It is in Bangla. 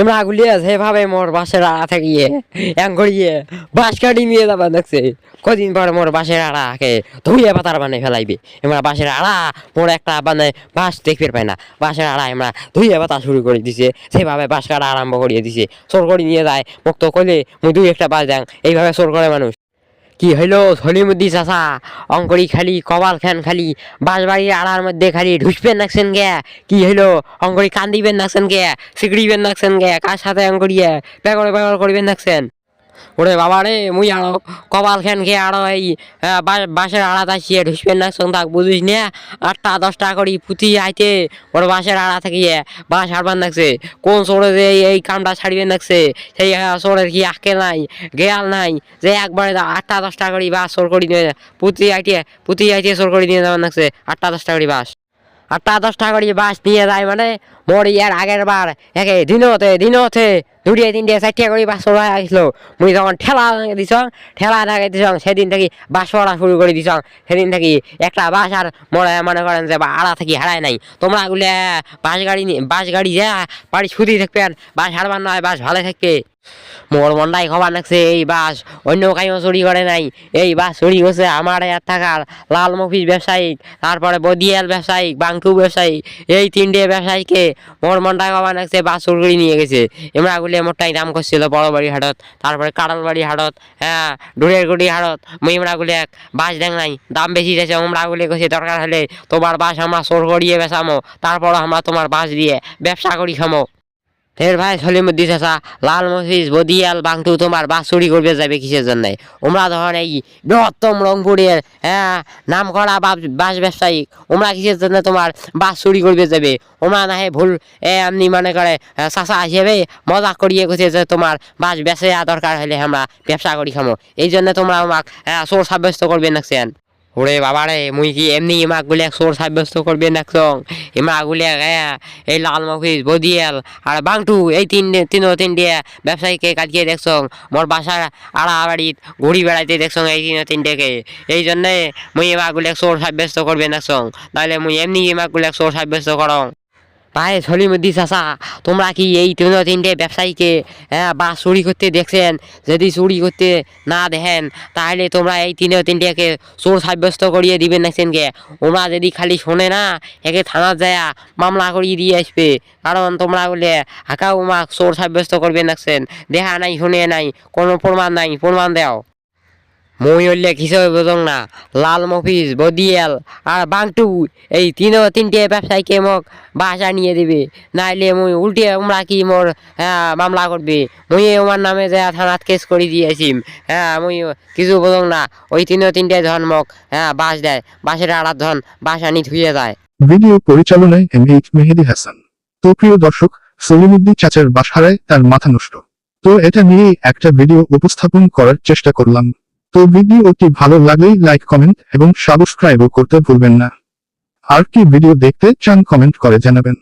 এমরা গুলিয়ে সেভাবে মোর বাসের আড়া থাকিয়ে এম করিয়ে বাস কাটি নিয়ে যাবা দেখছে। কদিন পর মোর বাসের আড়াকে ধুইয়ে পাতার বানাই ফেলাইবে। এমরা বাসের আড়া, মোর একটা মানে বাস দেখতে পায় না। বাসের আড়া এমরা ধুইয়ে পাতা শুরু করে দিছে সেভাবে বাস কাটা আরম্ভ করিয়ে দিছে। চোর করে নিয়ে যায়, মুক্ত কইলে মুই দুই একটা বাস দেন এইভাবে চোর করে মানুষ। কি হইল সলিমুদ্দি চাষা অঙ্করি খালি কবাল খান খালি, বাঁশবাড়ির আড়ার মধ্যে খালি ঢুসবেন নাকছেন গে। কি হইল? অঙ্করি কান্দিবেন নাকছেন গে, সিগড়িবেন নাকছেন গে, কার সাথে অঙ্করিয়ে পেগড় পেগড় করবেন নাকছেন। ওরে বাবা রে মুই আরও কবাল খান খেয়ে আরও এই আহ, বা- বাঁশের আড়াত আসিয়ে ঢুসবেন নাকছেন তাক বুঝিস না? আটটা দশটা করি পুঁতি আইতে ওর বাঁশের আড়া থাকিয়ে বাঁশ হারবার নাকছে কোন চোরে যে এই- কামটা ছাড়িবেন নাকছে সেই চোরের কি আঁকে নাই গেয়াল নাই যে একবারে আটটা দশটা করি বাস চোর করি নিয়ে পুঁতি আইটিয়ে পুঁতি আইটিয়ে চোর করি নিয়ে যাবেন নাকছে আটটা দশটা করি বাস আটটা দশটা করি বাস নিয়ে যায় মানে মোর ইয়ার আগের বার একে দিনতে দিনতে দুটিয়ে তিনটে চারটিয়া করে বাস চড়াই আসলো মুই যখন ঠেলা দিছ, ঠেলা লাগাই দিছ, সেদিন থেকে বাস চড়া শুরু করে দিছ। সেদিন থেকে একটা বাস আর মনে মনে করেন যে আড়া থাকি হারায় নাই। তোমরা গুলে বাস গাড়ি বাস গাড়ি যা, বাড়ি ছুটি থাকবেন বাস হারবার নয় বাস ভালো থাকবে। মোর মন্ডাই খবর নাকছে, এই বাস, অন্য কাইও চুরি করে নাই। এই বাস চুরি করছে আমার ইয়ার থাকার লাল মফিস ব্যবসায়িক, তারপরে বদিয়াল ব্যবসায়িক বাংটু ব্যবসায়িক, এই তিনটে ব্যবসায়ীকে মোর মন্ডাই খবর নাকছে, বাস চুরি করে নিয়ে গেছে। এমরা গুলি মোটাই দাম করছিল বড় বাড়ি হাটত, তারপরে কাড়াল বাড়ি হাটত হ্যাঁ ডুরের গুড়ি হাটত, মুই এমরা গুলি এক বাস দেখ নাই, দাম বেশি যাচ্ছে আমরা গুলি কইছে, দরকার হলে তোমার বাস আমরা চোর করিয়ে বেচামো তারপর আমরা তোমার বাস দিয়ে ব্যবসা করি খামো। ফের ভাই সলিমুদ্দি চাচা, লাল মসজিদ, বদিয়াল, বাংটু, তোমার বাস চুরি করবে যাবে কিসের জন্য? ওমরা ধরেন এই বৃহত্তম রংপুরের হ্যাঁ নাম করা বাস ব্যবসায়ী ওমরা কিসের জন্য তোমার বাস চুরি করবে যাবে? ওমরা না হে ভুল, এ, এমনি মনে করে চাচা হিসেবে মজা করিয়ে গেছে যে তোমার বাস বেচে দরকার হলে আমরা ব্যবসা করি খামো। এই জন্য তোমরা আমাক চোর সাব্যস্ত করবে নাকছেন ওরে বাবারে, মুই কি এমনি এক চোর সাব্যস্ত করবে নাকছং ইমাক এক এই লাল মফিস বদিয়াল, আর বাংটু, এই তিন তিন তিন তিনটে ব্যবসায়ীকে কাটিয়ে দেখছং মোর বাসার আড়া বাড়িত ঘুরি বেড়াইতে দেখছং এই তিন তিনটেকে এই জন্যে মুই ইমাগুলিয়া সোর সাব্যস্ত করবে নাকছং তাহলে মুই এমনি ইমাগুলিয়া সোর সাব্যস্ত করং। ভাই সলিমুদ্দি চাচা তোমরা কি এই তিন তিনটে ব্যবসায়ীকে হ্যাঁ বা চুরি করতে দেখছেন? যদি চুরি করতে না দেখেন, তাহলে তোমরা এই তিন তিনটেকে চোর সাব্যস্ত করিয়ে দিবেন নাকছেন কে? ওরা যদি খালি শোনে না, একে থানার যায় মামলা করিয়ে দিয়ে আসবে। কারণ তোমরা বলে হাকা উমা চোর সাব্যস্ত করবে নাকছেন দেখা নাই, শুনে নাই, কোনো প্রমাণ নাই, প্রমাণ দেও। মই হইলে কিছু বুঝং না? লাল মফিস বদিয়াল আর বাংটু, এই তিন তিনটে ব্যবসায়ীকে মোক বাসা নিয়ে দিবে। নাইলে মুই উল্টে কি মোর হ্যাঁ মামলা করবে। মুই নামে থানাত কেস করে হ্যাঁ মুই কিছু বুঝং না। ওই তিন তিনটে ধন মোক হ্যাঁ বাস দেয়। বাসের আড়ার ধন বাস আনি ধুয়ে যায়। ভিডিও পরিচালনায় এম এইচ মেহেদি হাসান। তো প্রিয় দর্শক সলিমুদ্দি চাচার বাস হারায় তার মাথা নষ্ট। তো এটা নিয়েই একটা ভিডিও উপস্থাপন করার চেষ্টা করলাম। তো ভিডিওটি ভালো লাগলেই লাইক, কমেন্ট এবং সাবস্ক্রাইবও করতে ভুলবেন না। আর কি ভিডিও দেখতে চান, কমেন্ট করে জানাবেন।